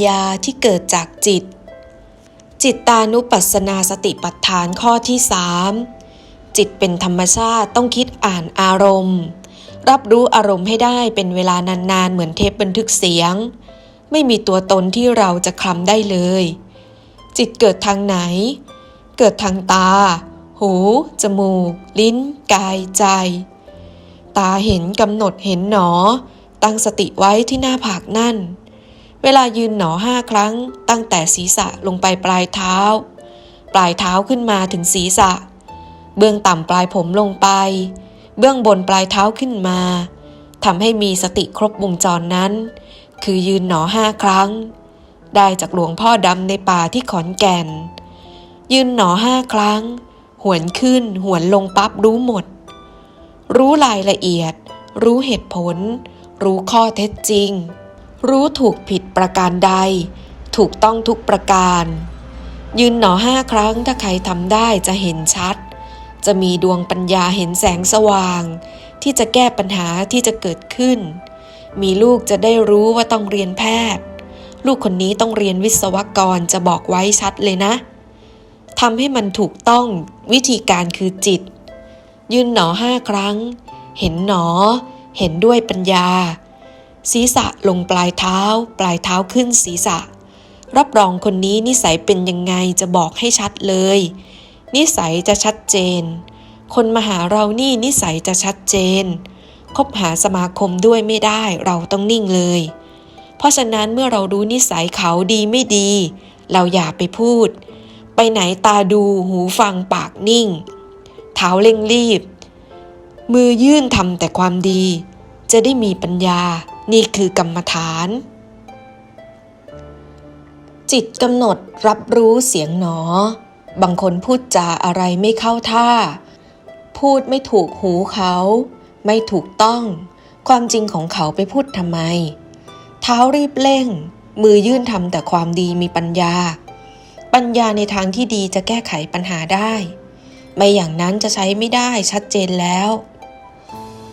ญญาที่เกิดจากจิต จิตตานุปัสสนาสติปัฏฐานข้อที่สามจิตเป็นธรรมชาติต้องคิดอ่านอารมณ์ รับรู้อารมณ์ให้ได้เป็นเวลานานๆ เหมือนเทปบันทึกเสียง ไม่มีตัวตนที่เราจะคลำได้เลย จิตเกิดทางไหน เกิดทางตา หู จมูก ลิ้น กาย ใจ ตาเห็นกำหนดเห็นหนอ ตั้งสติไว้ที่หน้าผากนั่น เวลายืนหนอห้าครั้ง ตั้งแต่ศีรษะลงไปปลายเท้า ปลายเท้าขึ้นมาถึงศีรษะ เบื้องต่ำปลายผมลงไป เบื้องบนปลายเท้าขึ้นมาทำให้มีสติครบวงจรนั้น คือยืนหนอห้าครั้ง ได้จากหลวงพ่อดำในป่าที่ขอนแก่น ยืนหนอห้าครั้ง หวนขึ้นหวนลงปั๊บรู้หมด รู้รายละเอียด รู้เหตุผล รู้ข้อเท็จจริง รู้ถูกผิดประการใด ถูกต้องทุกประการ ยืนหนอห้าครั้งถ้าใครทำได้จะเห็นชัด จะมีดวงปัญญาเห็นแสงสว่าง ที่จะแก้ปัญหาที่จะเกิดขึ้น มีลูกจะได้รู้ว่าต้องเรียนแพทย์ ลูกคนนี้ต้องเรียนวิศวกรจะบอกไว้ชัดเลยนะทำให้มันถูกต้องวิธีการคือจิต ยืนหนอห้าครั้ง เห็นหนอ เห็นด้วยปัญญา ศีรษะลงปลายเท้า ปลายเท้าขึ้นศีรษะ รับรองคนนี้นิสัยเป็นยังไงจะบอกให้ชัดเลย นิสัยจะชัดเจน คนมาหาเรานี่นิสัยจะชัดเจน คบหาสมาคมด้วยไม่ได้เราต้องนิ่งเลย เพราะฉะนั้นเมื่อเรารู้นิสัยเขาดีไม่ดี เราอย่าไปพูด ไปไหนตาดูหูฟังปากนิ่ง เท้าเร่งรีบ มือยื่นทำแต่ความดี จะได้มีปัญญา นี่คือกรรมฐาน จิตกำหนดรับรู้เสียงหนอ บางคนพูดจาอะไรไม่เข้าท่า พูดไม่ถูกหูเขา ไม่ถูกต้อง ความจริงของเขาไปพูดทำไม เท้ารีบเร่ง มือยื่นทำแต่ความดีมีปัญญา ปัญญาในทางที่ดีจะแก้ไขปัญหาได้ ไม่อย่างนั้นจะใช้ไม่ได้ชัดเจนแล้ว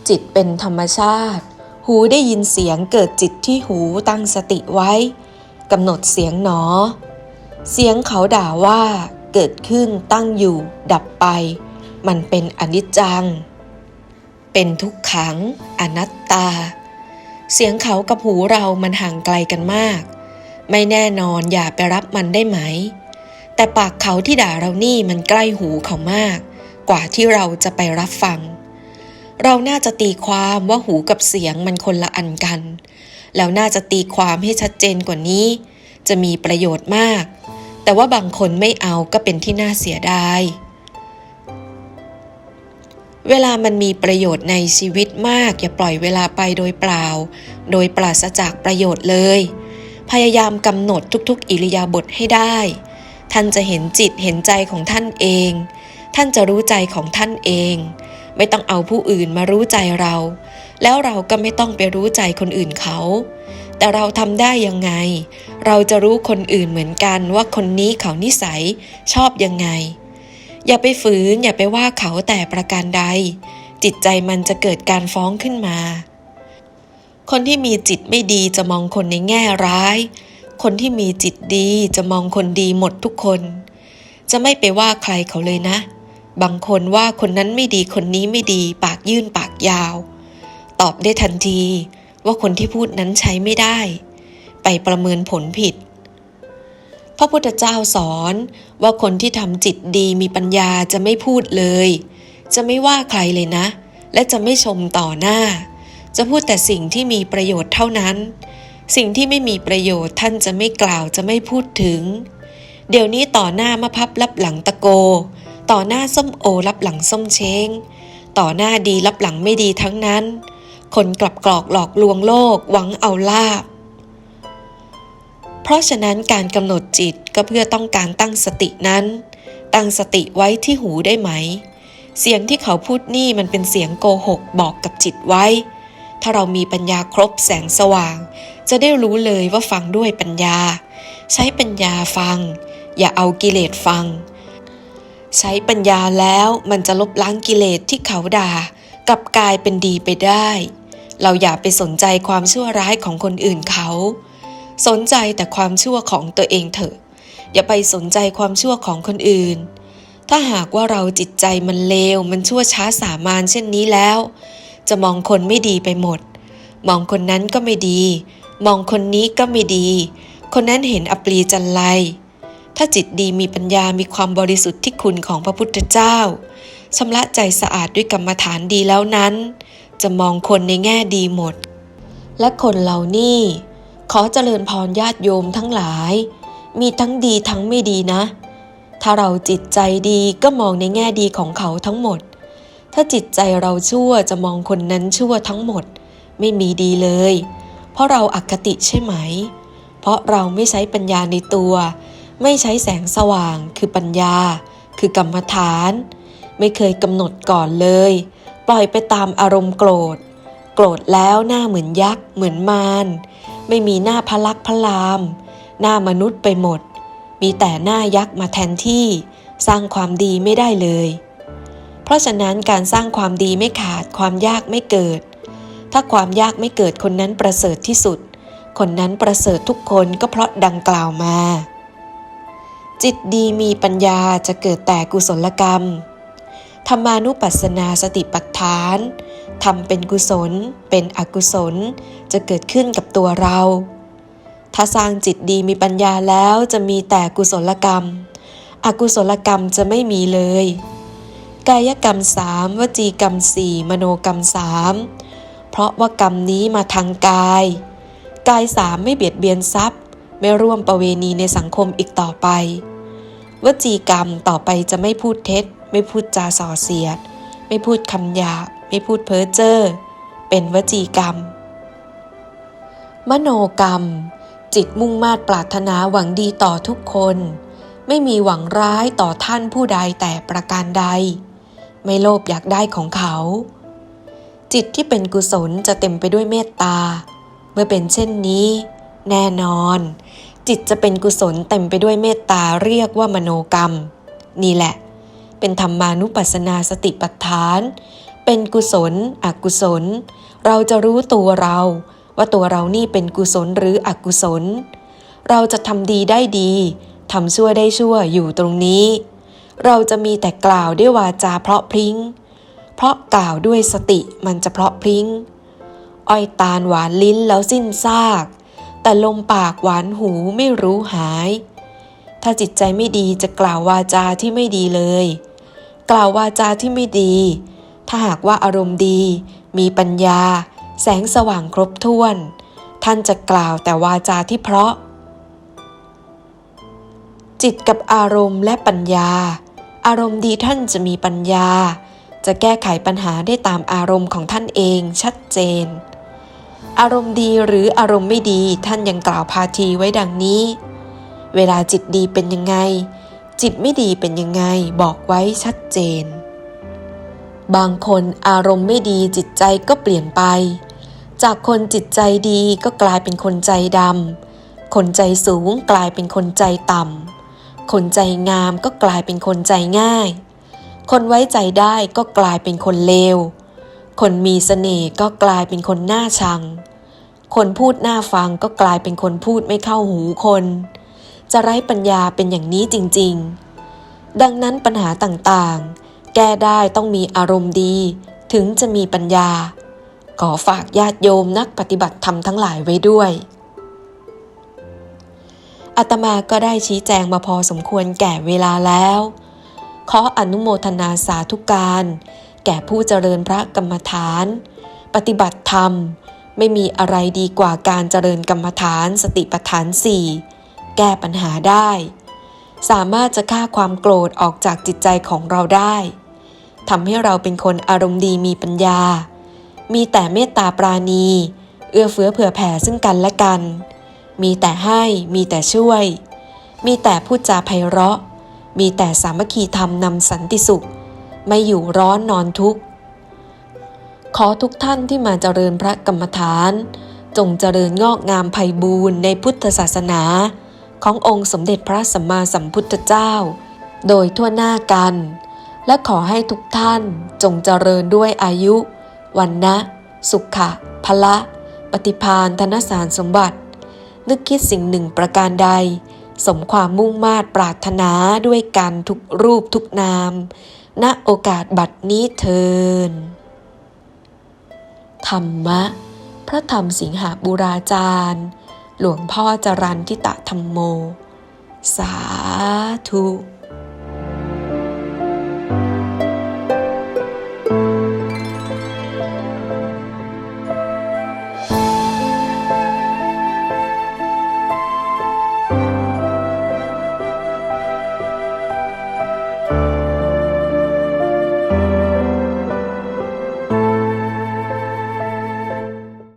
จิตเป็นธรรมชาติ หูได้ยินเสียงเกิดจิตที่หูตั้งสติไว้กำหนดเสียงหนอ เสียงเขาด่าว่าเกิดขึ้นตั้งอยู่ ดับไป มันเป็นอนิจจัง เป็นทุกขัง อนัตตา เสียงเขากับหูเรามันห่างไกลกันมาก ไม่แน่นอนอย่าไปรับมันได้ไหม แต่ปากเขาที่ด่าเรานี่มันใกล้หูเขามาก กว่าที่เราจะไปรับฟัง เราน่าจะตีความว่าหูกับเสียงมันคนละอันกัน แล้วน่าจะตีความให้ชัดเจนกว่านี้ จะมีประโยชน์มาก แต่ว่าบางคนไม่เอาก็เป็นที่น่าเสียดาย เวลามันมีประโยชน์ในชีวิตมาก อย่าปล่อยเวลาไปโดยเปล่า โดยปราศจากประโยชน์เลย พยายามกำหนดทุกๆ อิริยาบถให้ได้ ท่านจะเห็นจิตเห็นใจของท่านเอง ท่านจะรู้ใจของท่านเอง ไม่ต้องเอาผู้อื่นมารู้ใจเรา แล้วเราก็ไม่ต้องไปรู้ใจคนอื่นเขา แต่เราทำได้ยังไง เราจะรู้คนอื่นเหมือนกันว่าคนนี้เขานิสัยชอบยังไง อย่าไปฝืนอย่าไปว่าเขาแต่ประการใด จิตใจมันจะเกิดการฟ้องขึ้นมา คนที่มีจิตไม่ดีจะมองคนในแง่ร้าย คนที่มีจิตดีจะมองคนดีหมดทุกคน จะไม่ไปว่าใครเขาเลยนะ บางคนว่าคนนั้นไม่ดีคนนี้ไม่ดีปากยื่นปากยาว ตอบได้ทันทีว่าคนที่พูดนั้นใช้ไม่ได้ ไปประเมินผลผิด พระพุทธเจ้าสอนว่าคนที่ทำจิตดีมีปัญญาจะไม่พูดเลย จะไม่ว่าใครเลยนะ และจะไม่ชมต่อหน้า จะพูดแต่สิ่งที่มีประโยชน์เท่านั้น สิ่งที่ไม่มีประโยชน์ท่านจะไม่กล่าวจะไม่พูดถึง เดี๋ยวนี้ต่อหน้ามะพับรับหลังตะโก ต่อหน้าส้มโอรับหลังส้มเช้ง ต่อหน้าดีรับหลังไม่ดีทั้งนั้น คนกลับกรอกหลอกลวงโลกหวังเอาลาบ เพราะฉะนั้นการกำหนดจิตก็เพื่อต้องการตั้งสตินั้น ตั้งสติไว้ที่หูได้ไหม เสียงที่เขาพูดนี่มันเป็นเสียงโกหกบอกกับจิตไว้ ถ้าเรามีปัญญาครบแสงสว่าง จะได้รู้เลยว่าฟังด้วยปัญญา ใช้ปัญญาฟัง อย่าเอากิเลสฟัง ใช้ปัญญาแล้วมันจะลบล้างกิเลสที่เขาด่า กับกลายเป็นดีไปได้ เราอย่าไปสนใจความชั่วร้ายของคนอื่นเขา สนใจแต่ความชั่วของตัวเองเถอะ อย่าไปสนใจความชั่วของคนอื่น ถ้าหากว่าเราจิตใจมันเลว มันชั่วช้าสามานเช่นนี้แล้ว จะมองคนไม่ดีไปหมด มองคนนั้นก็ไม่ดี มองคนนี้ก็ไม่ดี คนนั้นเห็นอปรีจันไร ถ้าจิตดีมีปัญญามีความบริสุทธิ์ที่คุณของพระพุทธเจ้าชำระใจสะอาดด้วยกรรมฐานดีแล้วนั้น จะมองคนในแง่ดีหมด และคนเหล่านี้ขอเจริญพรญาติโยมทั้งหลาย มีทั้งดีทั้งไม่ดีนะ ถ้าเราจิตใจดีก็มองในแง่ดีของเขาทั้งหมด ถ้าจิตใจเราชั่วจะมองคนนั้นชั่วทั้งหมด ไม่มีดีเลย เพราะเราอคติใช่ไหม เพราะเราไม่ใช้ปัญญาในตัว ไม่ใช้แสงสว่างคือปัญญา คือกรรมฐาน ไม่เคยกำหนดก่อนเลย ปล่อยไปตามอารมณ์โกรธ โกรธแล้วหน้าเหมือนยักษ์เหมือนมารไม่มีหน้าพลักพลาม หน้ามนุษย์ไปหมด มีแต่หน้ายักษ์มาแทนที่ สร้างความดีไม่ได้เลย เพราะฉะนั้นการสร้างความดีไม่ขาดความยากไม่เกิด ถ้าความยากไม่เกิดคนนั้นประเสริฐที่สุด คนนั้นประเสริฐทุกคนก็เพราะดังกล่าวมา จิตดีมีปัญญาจะเกิดแต่กุศลกรรม ธรรมานุปัสสนาสติปัฏฐานทำเป็นกุศล เป็นอกุศล จะเกิดขึ้นกับตัวเรา ถ้าสร้างจิตดีมีปัญญาแล้วจะมีแต่กุศลกรรม อกุศลกรรมจะไม่มีเลย กายกรรมสามวจีกรรมสี่มโนกรรมสามเพราะว่ากรรมนี้มาทางกาย กายสามไม่เบียดเบียนทรัพย์ ไม่ร่วมประเวณีในสังคมอีกต่อไป วจีกรรมต่อไปจะไม่พูดเท็จ ไม่พูดจาส่อเสียด ไม่พูดคำหยาบไม่พูดเพ้อเจ้อเป็นวจีกรรม มโนกรรม จิตมุ่งมา่ปรารถนาหวังดีต่อทุกคน ไม่มีหวังร้ายต่อท่านผู้ใดแต่ประการใด ไม่โลภอยากได้ของเขา จิตที่เป็นกุศลจะเต็มไปด้วยเมตตา เมื่อเป็นเช่นนี้ แน่นอน จิตจะเป็นกุศลเต็มไปด้วยเมตตาเรียกว่ามโนกรรม นี่แหละ เป็นธรรมานุปัสสนาสติปัฏฐาน เป็นกุศล อกุศล เราจะรู้ตัวเรา ว่าตัวเรานี่เป็นกุศลหรืออกุศล เราจะทำดีได้ดีทำชั่วได้ชั่วอยู่ตรงนี้ เราจะมีแต่กล่าวด้วยวาจาเพราะพริ้ง เพราะกล่าวด้วยสติมันจะเพราะพริ้ง อ้อยตาลหวานลิ้นแล้วสิ้นซาก แต่ลมปากหวานหูไม่รู้หาย ถ้าจิตใจไม่ดีจะกล่าววาจาที่ไม่ดีเลย กล่าววาจาที่ไม่ดี ถ้าหากว่าอารมณ์ดี มีปัญญา แสงสว่างครบถ้วน ท่านจะกล่าวแต่วาจาที่เพราะ จิตกับอารมณ์และปัญญา อารมณ์ดีท่านจะมีปัญญา จะแก้ไขปัญหาได้ตามอารมณ์ของท่านเองชัดเจน อารมณ์ดีหรืออารมณ์ไม่ดีท่านยังกล่าวพาทีไว้ดังนี้ เวลาจิตดีเป็นยังไง จิตไม่ดีเป็นยังไงบอกไว้ชัดเจน บางคนอารมณ์ไม่ดีจิตใจก็เปลี่ยนไป จากคนจิตใจดีก็กลายเป็นคนใจดำคนใจสูงกลายเป็นคนใจต่ำคนใจงามก็กลายเป็นคนใจง่าย คนไว้ใจได้ก็กลายเป็นคนเลว คนมีเสน่ห์ก็กลายเป็นคนหน้าชัง คนพูดหน้าฟังก็กลายเป็นคนพูดไม่เข้าหูคน จะไร้ปัญญาเป็นอย่างนี้จริงๆ ดังนั้นปัญหาต่างๆ แก้ได้ต้องมีอารมณ์ดี ถึงจะมีปัญญา ขอฝากญาติโยมนักปฏิบัติธรรมทั้งหลายไว้ด้วยอาตมาก็ได้ชี้แจงมาพอสมควรแก่เวลาแล้ว ขออนุโมทนาสาธุการ แก่ผู้เจริญพระกรรมฐาน ปฏิบัติธรรม ไม่มีอะไรดีกว่าการเจริญกรรมฐานสติปัฏฐานสี่แก้ปัญหาได้ สามารถจะฆ่าความโกรธออกจากจิตใจของเราได้ทำให้เราเป็นคนอารมณ์ดีมีปัญญา มีแต่เมตตาปราณี เอื้อเฟื้อเผื่อแผ่ซึ่งกันและกัน มีแต่ให้มีแต่ช่วย มีแต่พูดจาไพเราะ มีแต่สามัคคีธรรมนำสันติสุข ไม่อยู่ร้อนนอนทุกข์ ขอทุกท่านที่มาเจริญพระกรรมฐาน จงเจริญงอกงามไพบูรณ์ในพุทธศาสนา ขององค์สมเด็จพระสัมมาสัมพุทธเจ้า โดยทั่วหน้ากัน และขอให้ทุกท่านจงเจริญด้วยอายุ วันนะ สุขะพละ ปฏิพานธนสารสมบัติ นึกคิดสิ่งหนึ่งประการใดสมความมุ่งมาตรปรารถนาด้วยกันทุกรูปทุกนาม ณโอกาสบัดนี้เทิน ธรรมะ พระธรรมสิงหาบุราจารย์ หลวงพ่อจรันทิตะธรรมโม สาธุ